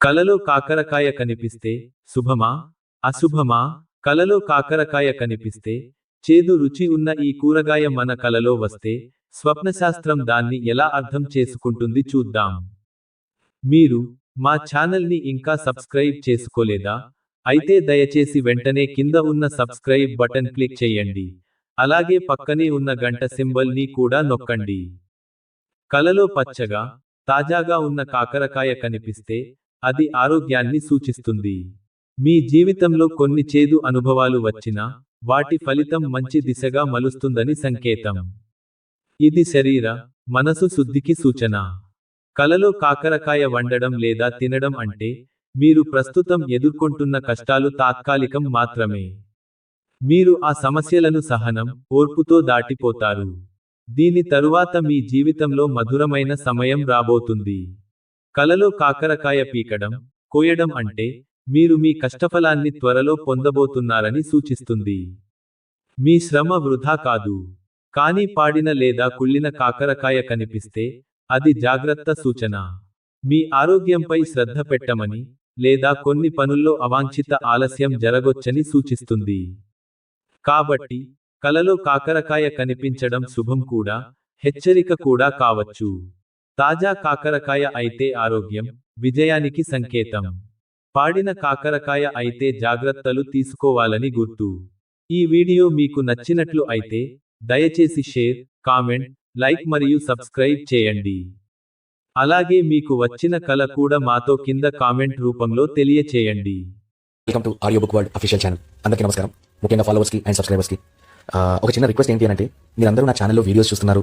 కలలో కాకరకాయ కనిపిస్తే శుభమా? అశుభమా? కలలో కాకరకాయ కనిపిస్తే చేదు రుచి ఉన్న ఈ కూరగాయ మన కలలో వస్తే స్వప్నశాస్త్రం దాన్ని ఎలా అర్థం చేసుకుంటుంది చూద్దాం. మీరు మా ఛానల్ని ఇంకా సబ్స్క్రైబ్ చేసుకోలేదా? అయితే దయచేసి వెంటనే కింద ఉన్న సబ్స్క్రైబ్ బటన్ క్లిక్ చేయండి. అలాగే పక్కనే ఉన్న గంట సింబల్ని కూడా నొక్కండి. కలలో పచ్చగా తాజాగా ఉన్న కాకరకాయ కనిపిస్తే అది ఆరోగ్యాన్ని సూచిస్తుంది. మీ జీవితంలో కొన్ని చేదు అనుభవాలు వచ్చినా వాటి ఫలితం మంచి దిశగా మలుస్తుందని సంకేతం. ఇది శరీర మనసు శుద్ధికి సూచన. కలలో కాకరకాయ వండడం లేదా తినడం అంటే మీరు ప్రస్తుతం ఎదుర్కొంటున్న కష్టాలు తాత్కాలికం మాత్రమే. మీరు ఆ సమస్యలను సహనం ఓర్పుతో దాటిపోతారు. దీని తరువాత మీ జీవితంలో మధురమైన సమయం రాబోతుంది. కలలో కాకరకాయ పీకడం కోయడం అంటే మీరు మీ కష్టఫలాన్ని త్వరలో పొందబోతున్నారని సూచిస్తుంది. మీ శ్రమ వృధా కాదు. కానీ పాడిన లేదా కుళ్ళిన కాకరకాయ కనిపిస్తే అది జాగ్రత్త సూచన. మీ ఆరోగ్యంపై శ్రద్ధ పెట్టమని లేదా కొన్ని పనుల్లో అవాంఛిత ఆలస్యం జరగొచ్చని సూచిస్తుంది. కాబట్టి కలలో కాకరకాయ కనిపించడం శుభం కూడా హెచ్చరిక కూడా కావచ్చు. తాజా కాకరకాయ అయితే ఆరోగ్యం విజయానికి సంకేతం. పాడిన కాకరకాయ అయితే జాగ్రత్తలు తీసుకోవాలని గుర్తు. ఈ వీడియో మీకు నచ్చినట్లు అయితే దయచేసి షేర్ కామెంట్ లైక్ మరియు సబ్స్క్రైబ్ చేయండి. అలాగే మీకు వచ్చిన కళ కూడా మాతో కింద కామెంట్ రూపంలో తెలియచేయండి. Welcome to audio book world official channel అందరికీ నమస్కారం. ముఖ్యంగా ఫాలోవర్స్కి అండ్ సబ్స్క్రైబర్స్కి ఒక చిన్న రిక్వెస్ట్ ఏంటి అంటే మీరందరూ నా ఛానల్లో వీడియోస్ చూస్తున్నారు.